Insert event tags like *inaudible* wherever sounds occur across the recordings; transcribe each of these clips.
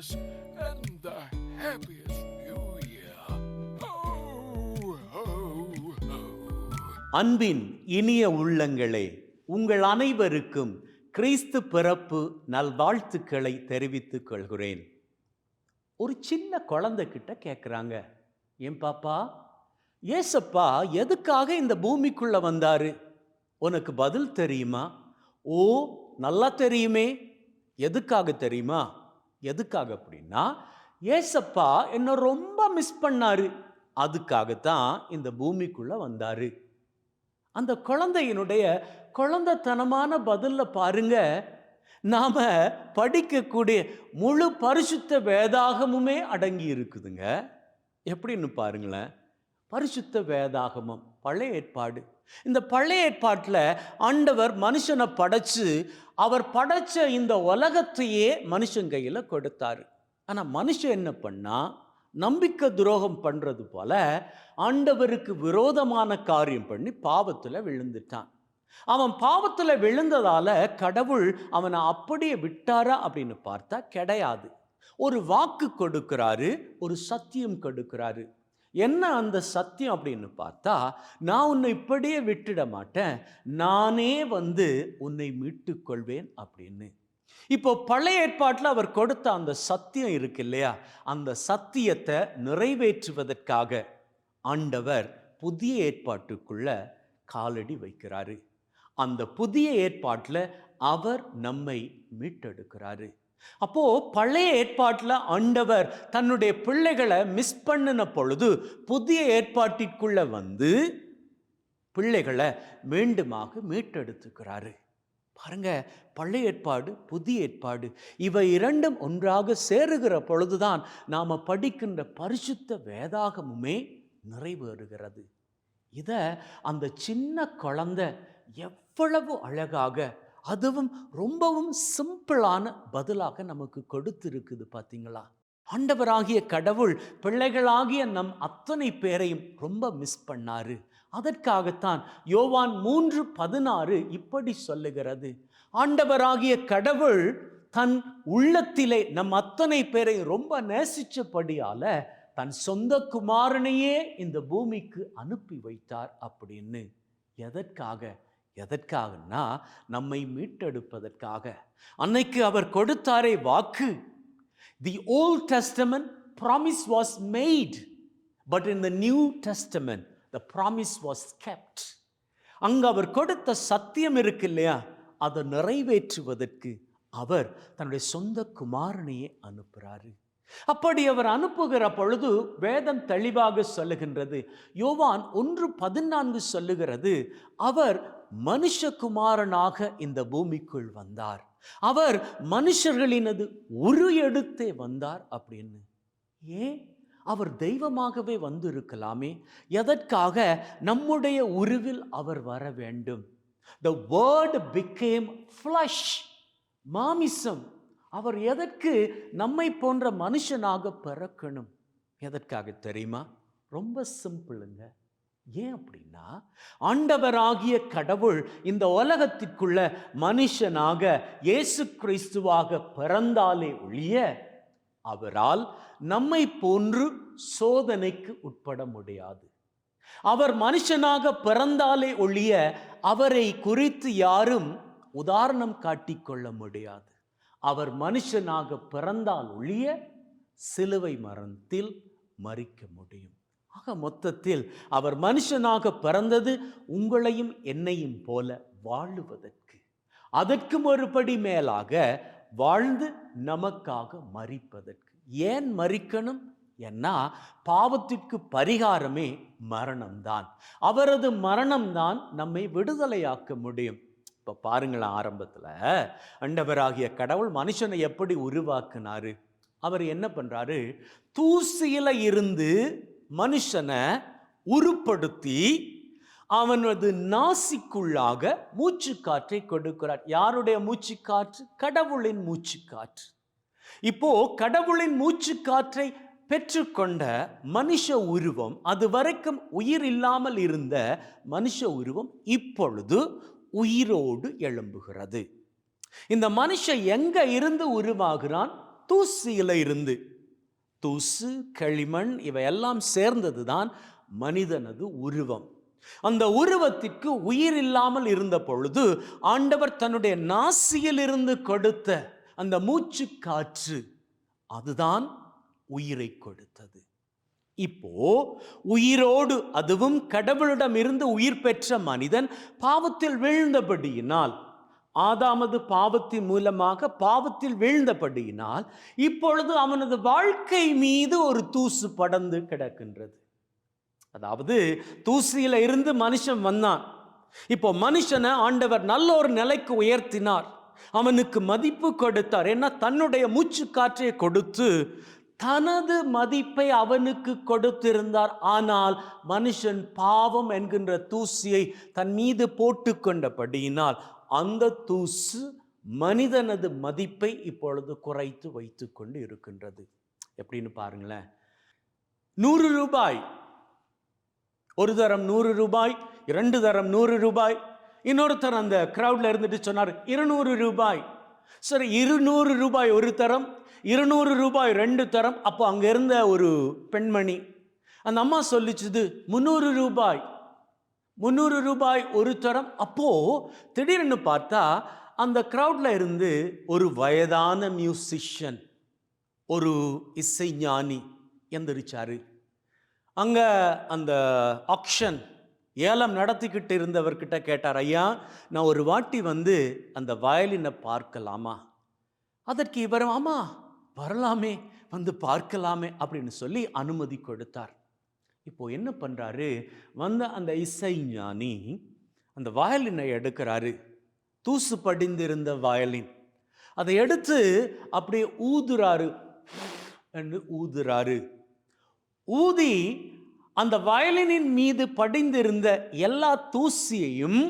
Christmas and the happiest New Year. Ho, ho, ho. அன்பின் இனிய உள்ளங்களே உங்கள் அனைவருக்கும் கிறிஸ்து பிறப்பு நல்வாழ்த்துக்களை தெரிவித்துக் கொள்கிறேன் ஒரு சின்ன குழந்தை கிட்ட கேட்குறாங்க என் பாப்பா ஏசப்பா எதுக்காக இந்த பூமிக்குள்ளே வந்தார் உனக்கு பதில் தெரியுமா ஓ நல்லா தெரியுமே எதுக்காக தெரியுமா எதுக்காக அப்படின்னா ஏசப்பா என்னை ரொம்ப மிஸ் பண்ணாரு. அதுக்காகத்தான் இந்த பூமிக்குள்ள வந்தாரு. அந்த குழந்தையினுடைய குழந்தைத்தனமான பதிலில் பாருங்க நாம் படிக்கக்கூடிய முழு பரிசுத்த வேதாகமுமே அடங்கி இருக்குதுங்க. எப்படின்னு பாருங்களேன். பரிசுத்த வேதாகமம் பழைய ஏற்பாடு. இந்த பழைய ஏற்பாட்டில் ஆண்டவர் மனுஷனை படைச்சு அவர் படைச்ச இந்த உலகத்தையே மனுஷன் கையில் கொடுத்தாரு. ஆனால் மனுஷன் என்ன பண்ணால் நம்பிக்கை துரோகம் பண்ணுறது போல ஆண்டவருக்கு விரோதமான காரியம் பண்ணி பாவத்தில் விழுந்துட்டான். அவன் பாவத்தில் விழுந்ததால் கடவுள் அவனை அப்படியே விட்டாரா அப்படின்னு பார்த்தா கிடையாது. ஒரு வாக்கு கொடுக்கிறாரு ஒரு சத்தியம் கொடுக்கிறாரு. என்ன அந்த சத்தியம் அப்படின்னு பார்த்தா நான் உன்னை இப்படியே விட்டுட மாட்டேன் நானே வந்து உன்னை மீட்டு கொள்வேன் அப்படின்னு. இப்போ பழைய ஏற்பாட்டில் அவர் கொடுத்த அந்த சத்தியம் இருக்கு இல்லையா? அந்த சத்தியத்தை நிறைவேற்றுவதற்காக ஆண்டவர் புதிய ஏற்பாட்டுக்குள்ள காலடி வைக்கிறாரு. அந்த புதிய ஏற்பாட்டில் அவர் நம்மை மீட்டெடுக்கிறாரு. அப்போ பழைய ஏற்பாட்டில் ஆண்டவர் தன்னுடைய பிள்ளைகளை மிஸ் பண்ணின பொழுது புதிய ஏற்பாட்டிற்குள்ள வந்து பிள்ளைகளை மீண்டுமாக மீட்டெடுத்துக்கிறாரு. பாருங்க பழைய ஏற்பாடு புதிய ஏற்பாடு இவை இரண்டும் ஒன்றாக சேருகிற பொழுதுதான் நாம் படிக்கின்ற பரிசுத்த வேதாகமுமே நிறைவேறுகிறது. இதை அந்த சின்ன குழந்தை எவ்வளவு அழகாக அதுவும் ரொம்பவும் சிம்பிளான பதிலாக நமக்கு கொடுத்துருக்குது பார்த்தீங்களா ஆண்டவராகிய கடவுள் பிள்ளைகளாகிய நம் அத்தனை பேரையும் ரொம்ப மிஸ் பண்ணாரு. அதற்காகத்தான் யோவான் மூன்று பதினாறு இப்படி சொல்லுகிறது. ஆண்டவராகிய கடவுள் தன் உள்ளத்திலே நம் அத்தனை பேரை ரொம்ப நேசிச்சபடியால தன் சொந்த குமாரனையே இந்த பூமிக்கு அனுப்பி வைத்தார் அப்படின்னு. எதற்காக? எதற்காகன்னா நம்மை மீட்டெடுப்பதற்காக. அன்னைக்கு அவர் கொடுத்தாரே வாக்கு. The old testament promise was made but in the new testament the promise was kept அங்கு அவர் கொடுத்த சத்தியம் இருக்கு இல்லையா? அதை நிறைவேற்றுவதற்கு அவர் தன்னுடைய சொந்த குமாரனையே அனுப்புகிறாரு அப்படி அவர் அனுப்புகிற பொழுது வேதம் தெளிவாக சொல்லுகின்றது. யோவான் ஒன்று பதினான்கு சொல்லுகிறது அவர் மனுஷகுமாரனாக இந்த பூமிக்குள் வந்தார். அவர் மனுஷர்களினது உரு எடுத்தே வந்தார் அப்படின்னு. ஏன் அவர் தெய்வமாகவே வந்திருக்கலாமே. எதற்காக? நம்முடைய உருவில் அவர் வர வேண்டும். த வேர்ட் பிகேம் ஃப்ளஷ் மாமிசம். அவர் எதற்கு நம்மை போன்ற மனுஷனாக பிறக்கணும்? எதற்காக தெரியுமா? ரொம்ப சிம்பிளுங்க. ஏன் அப்படின்னா ஆண்டவராகிய கடவுள் இந்த உலகத்திற்குள்ள மனுஷனாக இயேசு கிறிஸ்துவாக பிறந்தாலே ஒழிய அவரால் நம்மை போன்று சோதனைக்கு உட்பட முடியாது. அவர் மனுஷனாக பிறந்தாலே ஒழிய அவரை குறித்து யாரும் உதாரணம் காட்டிக்கொள்ள முடியாது. அவர் மனுஷனாக பிறந்தால் ஒழிய சிலுவை மரணத்தில் மறிக்க முடியும். ஆக மொத்தத்தில் அவர் மனுஷனாக பிறந்தது உங்களையும் என்னையும் போல வாழுவதற்கு. அதற்கு மறுபடி மேலாக வாழ்ந்து நமக்காக மறிப்பதற்கு ஏன் மறிக்கணும் ஏன்னா பாவத்திற்கு பரிகாரமே மரணம்தான். அவரது மரணம்தான் நம்மை விடுதலையாக்க முடியும். இப்போ பாருங்களேன் ஆரம்பத்தில். அண்டவராகிய கடவுள் மனுஷனை எப்படி உருவாக்குனாரு? அவர் என்ன பண்ணுறாரு தூசியில இருந்து மனுஷனை உருப்படுத்தி அவனது நாசிக்குள்ளாக மூச்சு காற்றை கொடுக்கிறார். யாருடைய மூச்சு காற்று கடவுளின் மூச்சு காற்று இப்போ கடவுளின் மூச்சு காற்றை பெற்றுக்கொண்ட மனுஷ உருவம் அது வரைக்கும் உயிர் இல்லாமல் இருந்த மனுஷ உருவம் இப்பொழுது உயிரோடு எழும்புகிறது. இந்த மனுஷன் எங்க இருந்து உருவாகிறான்? தூசியில இருந்து. தூசு களிமண் இவையெல்லாம் சேர்ந்தது தான் மனிதனது உருவம். அந்த உருவத்திற்கு உயிர் இல்லாமல் இருந்த பொழுது ஆண்டவர் தன்னுடைய நாசியிலிருந்து கொடுத்த அந்த மூச்சு காற்று அதுதான் உயிரை கொடுத்தது. இப்போ உயிரோடு அதுவும் கடவுளிடம் இருந்து உயிர் பெற்ற மனிதன் பாவத்தில் வீழ்ந்தபடியினால் ஆதாமது பாவத்தின் மூலமாக பாவத்தில் வீழ்ந்தபடியினால் இப்பொழுது அவனது வாழ்க்கை மீது ஒரு தூசு படர்ந்து கிடக்கின்றது. அதாவது தூசியில இருந்து மனுஷன் வந்தான். இப்போ மனுஷனை ஆண்டவர் நல்ல ஒரு நிலைக்கு உயர்த்தினார். அவனுக்கு மதிப்பு கொடுத்தார். ஏன்னா தன்னுடைய மூச்சு காற்றை கொடுத்து தனது மதிப்பை அவனுக்கு கொடுத்திருந்தார். ஆனால் மனுஷன் பாவம் என்கின்ற தூசியை தன் மீது போட்டு கொண்டபடியினால் அந்த தூசு மனிதனது மதிப்பை இப்பொழுது குறைத்து வைத்து கொண்டு இருக்கின்றது. எப்படின்னு பாருங்களேன். நூறு ரூபாய். ஒரு தரம் நூறு ரூபாய் இரண்டு தரம் நூறு ரூபாய். இன்னொருத்தர் அந்த க்ரௌட்ல இருந்துட்டு சொன்னார் இருநூறு ரூபாய். சரி இருநூறு ரூபாய் ஒரு தரம் இருநூறு ரூபாய் ரெண்டு தரம். அப்போ அங்கே இருந்த ஒரு பெண்மணி அந்த அம்மா சொல்லிச்சுது முந்நூறு ரூபாய் முந்நூறு ரூபாய் ஒரு தரம். அப்போது திடீர்னு பார்த்தா அந்த க்ரௌடில் இருந்து ஒரு வயதான மியூசிஷியன் ஒரு இசைஞானி எந்திரிச்சாரு. அங்கே அந்த ஆக்ஷன் ஏலம் நடத்திக்கிட்டு இருந்தவர்கிட்ட கேட்டார் ஐயா நான் ஒரு வாட்டி வந்து அந்த வயலினை பார்க்கலாமா? அதற்கு இவர் ஆமா வரலாமே வந்து பார்க்கலாமே அப்படின்னு சொல்லி அனுமதி கொடுத்தார். இப்போ என்ன பண்ணுறாரு வந்த அந்த இசைஞானி அந்த வயலினை எடுக்கிறாரு. தூசு படிந்திருந்த வயலின். அதை எடுத்து அப்படியே ஊதுறாரு. *sniffs* என்று ஊதுறாரு. ஊதி அந்த வயலினின் மீது படிந்திருந்த எல்லா தூசியையும்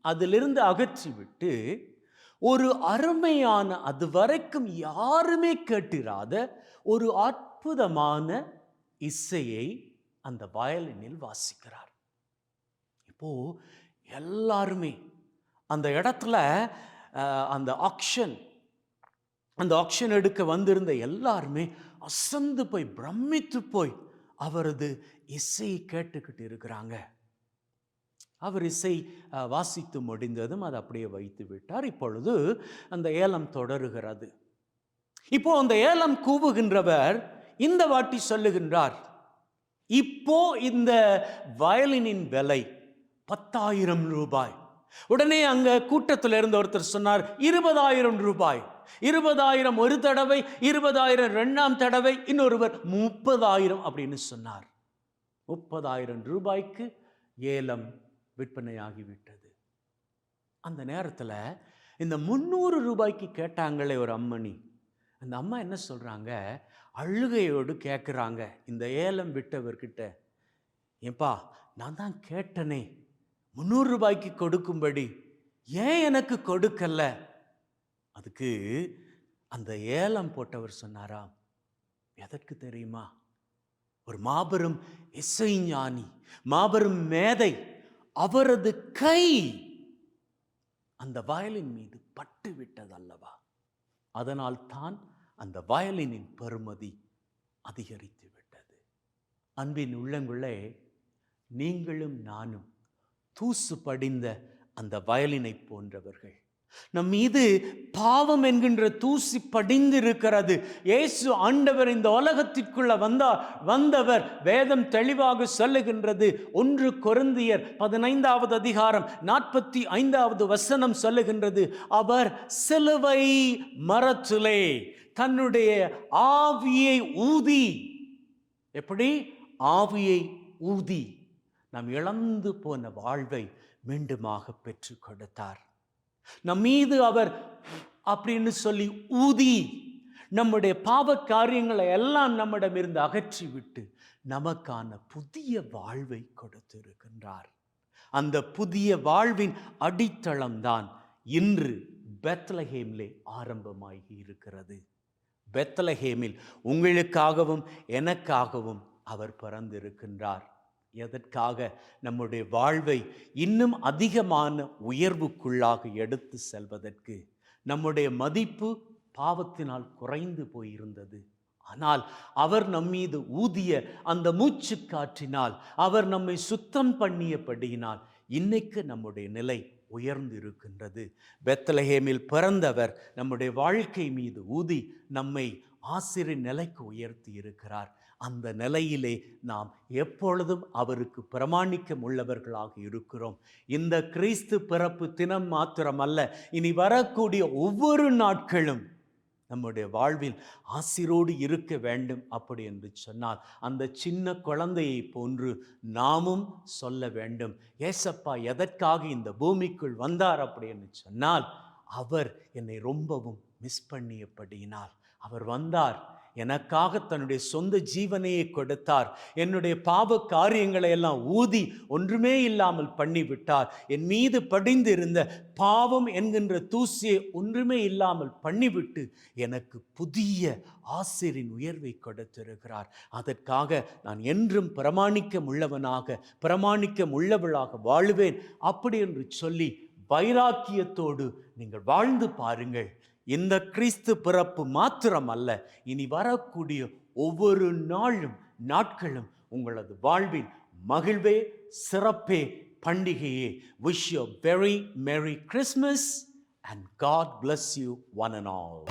அதிலிருந்து அகற்றிவிட்டு ஒரு அருமையான அது வரைக்கும் யாருமே கேட்டிராத ஒரு அற்புதமான இசையை அந்த வயலினில் வாசிக்கிறார். இப்போ எல்லாருமே அந்த இடத்துல அந்த ஆக்ஷன் அந்த ஆக்ஷன் எடுக்க வந்திருந்த எல்லாருமே அசந்து போய் பிரமித்து போய் அவரது இசை கேட்டுக்கிட்டு இருக்கிறாங்க. அவர் இசை வாசித்து முடிந்ததும் அதை அப்படியே வைத்து விட்டார். இப்பொழுது அந்த ஏலம் தொடருகிறது. இப்போ அந்த ஏலம் கூவுகின்றவர் இந்த வாட்டி சொல்லுகின்றார் இப்போ இந்த வயலினின் விலை பத்தாயிரம் ரூபாய். உடனே அங்க கூட்டத்தில் இருந்த ஒருத்தர் சொன்னார் இருபதாயிரம் ரூபாய். இருபதாயிரம் ஒரு தடவை இருபதாயிரம் ரெண்டாம் தடவை இன்னொருவர் முப்பதாயிரம் அப்படின்னு சொன்னார். முப்பதாயிரம் ரூபாய்க்கு ஏலம் விற்பனையாகிவிட்டது. அந்த நேரத்தில் இந்த முந்நூறு ரூபாய்க்கு கேட்டாங்களே ஒரு அம்மணி. அந்த அம்மா என்ன சொல்கிறாங்க அழுகையோடு கேட்குறாங்க இந்த ஏலம் விட்டவர்கிட்ட ஏப்பா நான் தான் கேட்டனே முந்நூறு ரூபாய்க்கு கொடுக்கும்படி ஏன் எனக்கு கொடுக்கல? அதுக்கு அந்த ஏலம் போட்டவர் சொன்னாராம் எதற்கு தெரியுமா? ஒரு மாபெரும் இசைஞானி மாபெரும் மேதை அவரது கை அந்த வயலின் மீது பட்டு விட்டது அல்லவா அதனால் தான் அந்த வயலினின் பெருமதி அதிகரித்து விட்டது. அன்பின் உள்ளங்களே நீங்களும் நானும் தூசு படிந்த அந்த வயலினை போன்றவர்கள். நம் மீது பாவம் என்கின்ற தூசி படிந்திருக்கிறது. இயேசு ஆண்டவர் இந்த உலகத்திற்குள்ள வந்தார். வந்தவர் வேதம் தெளிவாக சொல்லுகின்றது. ஒன்று கொருந்தியர் பதினைந்தாவது அதிகாரம் நாற்பத்தி ஐந்தாவது வசனம் சொல்லுகின்றது. அவர் சிலுவை மரத்திலே தன்னுடைய ஆவியை ஊதி. எப்படி? ஆவியை ஊதி. நாம் இழந்து போன வாழ்வை மீண்டுமாக பெற்று கொடுத்தார். நம் மீது அவர் அப்படின்னு சொல்லி ஊதி நம்முடைய பாவ காரியங்களை எல்லாம் நம்மிடமிருந்து அகற்றி விட்டு நமக்கான புதிய வாழ்வை கொடுத்திருக்கின்றார். அந்த புதிய வாழ்வின் அடித்தளம்தான் இன்று பெத்லஹேமிலே ஆரம்பமாகி இருக்கிறது. பெத்லஹேமில் உங்களுக்காகவும் எனக்காகவும் அவர் பிறந்திருக்கின்றார். எதற்காக நம்முடைய வாழ்வை இன்னும் அதிகமான உயர்வுக்குள்ளாக எடுத்து செல்வதற்கு நம்முடைய மதிப்பு பாவத்தினால் குறைந்து போயிருந்தது. ஆனால் அவர் நம்மீது ஊதிய அந்த மூச்சு காற்றினால் அவர் நம்மை சுத்தம் பண்ணியபடியினால் இன்னைக்கு நம்முடைய நிலை உயர்ந்து இருக்கின்றது பெத்தலஹேமில் பிறந்தவர் நம்முடைய வாழ்க்கை மீது ஊதி நம்மை ஆசிரியர் நிலைக்கு உயர்த்தி இருக்கிறார். அந்த நிலையிலே நாம் எப்பொழுதும் அவருக்கு பிரமாணிக்கம் உள்ளவர்களாக இருக்கிறோம். இந்த கிறிஸ்து பிறப்பு தினம் மாத்திரமல்ல இனி வரக்கூடிய ஒவ்வொரு நாட்களும் நம்முடைய வாழ்வில் ஆசிரோடு இருக்க வேண்டும் அப்படி என்று சொன்னால் அந்த சின்ன குழந்தையை போன்று நாமும் சொல்ல வேண்டும் ஏசப்பா எதற்காக இந்த பூமிக்குள் வந்தார்? அப்படி என்று சொன்னால் அவர் என்னை ரொம்பவும் மிஸ் பண்ணியபடியினால் அவர் வந்தார் எனக்காக தன்னுடைய சொந்த ஜீவனையே கொடுத்தார். என்னுடைய பாவ காரியங்களை எல்லாம் ஊதி ஒன்றுமே இல்லாமல் பண்ணிவிட்டார். என் மீது படிந்து இருந்த பாவம் என்கின்ற தூசியை ஒன்றுமே இல்லாமல் பண்ணிவிட்டு எனக்கு புதிய ஆசிரியரின் உயர்வை கொடுத்திருக்கிறார். அதற்காக நான் என்றும் பிரமாணிக்கம் உள்ளவனாக பிரமாணிக்கம் உள்ளவளாக வாழுவேன். அப்படி என்று சொல்லி வைராக்கியத்தோடு நீங்கள் வாழ்ந்து பாருங்கள். இந்த கிறிஸ்து பிறப்பு மாத்திரமல்ல இனி வரக்கூடிய ஒவ்வொரு நாளும் நாட்களும் உங்களது வாழ்வின் மகிழ்வே சிறப்பே பண்டிகையே. Wish you very merry Christmas and God bless you one and all